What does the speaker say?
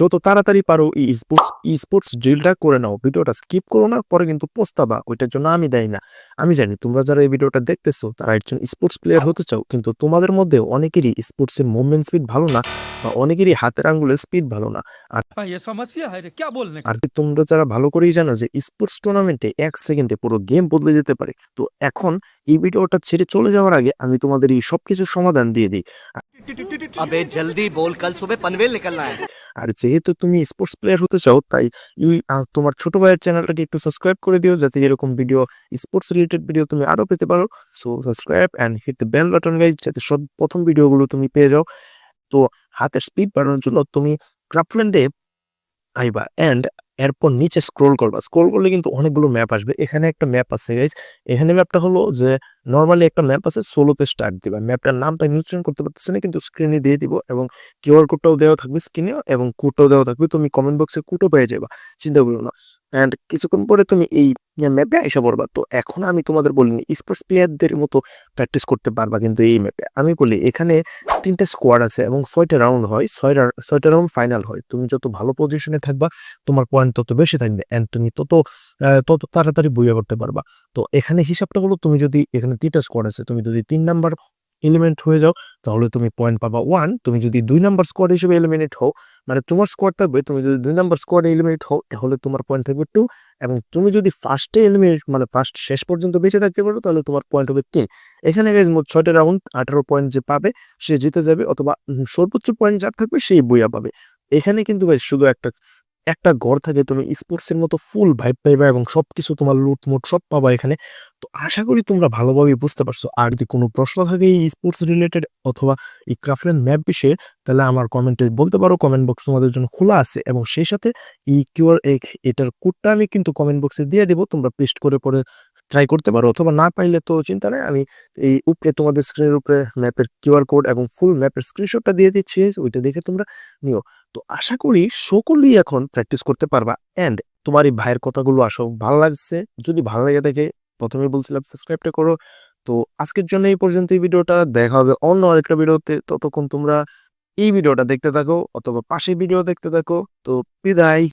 যত তাড়াতাড়ি পারো এই স্পোর্টস ই স্পোর্টস ড্রিলটা করে নাও। ভিডিওটা স্কিপ করো না পরে কিন্তু পোস্তাবা। ওইটার জন্য আমি দেয় না। আমি জানি তোমরা যারা এই ভিডিওটা দেখতেছো তারা একজন স্পোর্টস প্লেয়ার হতে চাও কিন্তু তোমাদের মধ্যে অনেকেরই স্পোর্টসের মুভমেন্ট স্পিড ভালো না বা অনেকেরই হাতের আঙ্গুলের স্পিড ভালো না। আর আর কি তোমরা যারা ভালো করেই জানো যে স্পোর্টস টুর্নামেন্টে এক সেকেন্ডে পুরো গেম বদলে যেতে পারে। তো এখন এই ভিডিওটা ছেড়ে চলে যাওয়ার আগে আমি তোমাদের এই সবকিছু সমাধান দিয়ে দিই। আবে জলদি বল কাল সুবে পনভেল নিকলনা হ্যায়। আর যেহেতু তুমি স্পোর্টস প্লেয়ার হতে চাও, তাই ইউ তোমার ছোট ভাইয়ের চ্যানেলটাকে একটু সাবস্ক্রাইব করে দিও, যাতে এরকম ভিডিও স্পোর্টস রিলেটেড ভিডিও তুমি আরও পেতে পারো। So subscribe and hit the bell button guys যাতে সব প্রথম ভিডিওগুলো তুমি পেয়ে যাও। তো, হাতের স্পিড বাড়ানোর জন্য তুমি ক্রাফল্যান্ডে আইবা অ্যান্ড এরপর নিচে স্ক্রোল করবা। স্ক্রোল করলে কিন্তু অনেকগুলো ম্যাপ আসবে। এখানে একটা ম্যাপ আছে গাইজ এখানে ম্যাপটা হলো যে নর্মালি একটা ম্যাপ আছে সোলোতে স্টার্ট দিবা। ম্যাপটার নামটা আমি উচ্চারণ করতে পারতেছি না, কিন্তু স্ক্রিনে দিয়ে দিব এবং কিউআর কোডটাও দেওয়া থাকবে স্ক্রিনে এবং কোডটাও দেওয়া থাকবে। তুমি কমেন্ট বক্সে কোডও পেয়ে যাবা। চিন্তা করো না। অ্যান্ড কিছুক্ষণ পরে তুমি এই ম্যাপে এসে পড়বা। তো এখন আমি তোমাদের বলিনি স্পোর্টস প্লেয়ারদের মতো প্র্যাকটিস করতে পারবা কিন্তু এই ম্যাপে। আমি বলি, এখানে তিনটা স্কোয়াড আছে এবং ছয়টা রাউন্ড হয়, ছয়টা ছয়টা রাউন্ড ফাইনাল হয়। তুমি যত ভালো পজিশনে থাকবা, তোমার পয়েন্ট তত বেশি থাকবে অ্যান্ড তুমি তত তত তাড়াতাড়ি বইয়া করতে পারবা। তো এখানে হিসাবটা হলো, তুমি যদি এখানে তিনটা স্কোয়াড আছে, তুমি যদি তিন নাম্বার এলিমেন্ট হয়ে যাও, তাহলে তুমি পয়েন্ট পাবা ওয়ান তুমি যদি দুই নাম্বার স্কোয়াড হিসেবে এলিমিনেট হও মানে তোমার স্কোয়াড থাকবে, তুমি যদি দুই নাম্বার স্কোয়াডে এলিমিনেট হও, তাহলে তোমার পয়েন্ট থাকবে টু এবং তুমি যদি ফার্স্টে এলিমিনেট মানে ফার্স্ট শেষ পর্যন্ত বেঁচে থাকতে পারো, তাহলে তোমার পয়েন্ট হবে তিন। এখানে গাইজ মোট ছয়টা রাউন্ড আঠারো পয়েন্ট যে পাবে, সে জিতে যাবে, অথবা সর্বোচ্চ পয়েন্ট যার থাকবে, সেই বইয়া পাবে। এখানে কিন্তু গাইজ শুধু একটা একটা ঘর থাকে, তুমি স্পোর্টসের মতো ফুল ভাইব পাইবা এবং সবকিছু তোমার লুট মুট সব পাবা এখানে। তো আশা করি তোমরা ভালোভাবে বুঝতে পারছ। আর যদি কোনো প্রশ্ন থাকে এই স্পোর্টস রিলেটেড অথবা এই ক্রাফল্যান্ড ম্যাপ বিষয়ে, তাহলে আমার কমেন্টে বলতে পারো। কমেন্ট বক্স তোমাদের জন্য খোলা আছে এবং সেই সাথে এই কিউআর এটার কোডটা আমি কিন্তু কমেন্ট বক্সে দিয়ে দেবো। তোমরা পেস্ট করে পরে ট্রাই করতে পারো অথবা না পাইলে তো চিন্তা নেই। আমি এই উপরে তোমাদের স্ক্রিনের উপরে ম্যাপের কিউআর কোড এবং ফুল ম্যাপের স্ক্রিনশটটা দিয়ে দিচ্ছি, ওইটা দেখে তোমরা নিও। তো আশা করি সকলেই এখন প্র্যাকটিস করতে পারবা অ্যান্ড তোমার এই ভাইয়ের কথাগুলো আসো, ভালো লাগছে। যদি ভালো লাগে দেখে প্রথমে বলছিলাম সাবস্ক্রাইবটা করো। তো আজকের জন্য এই পর্যন্ত এই ভিডিওটা, দেখা হবে অন্য আরেকটা ভিডিওতে। ততক্ষণ তোমরা এই ভিডিওটা দেখতে থাকো অথবা পাশে ভিডিও দেখতে থাকো। তো বিদায়।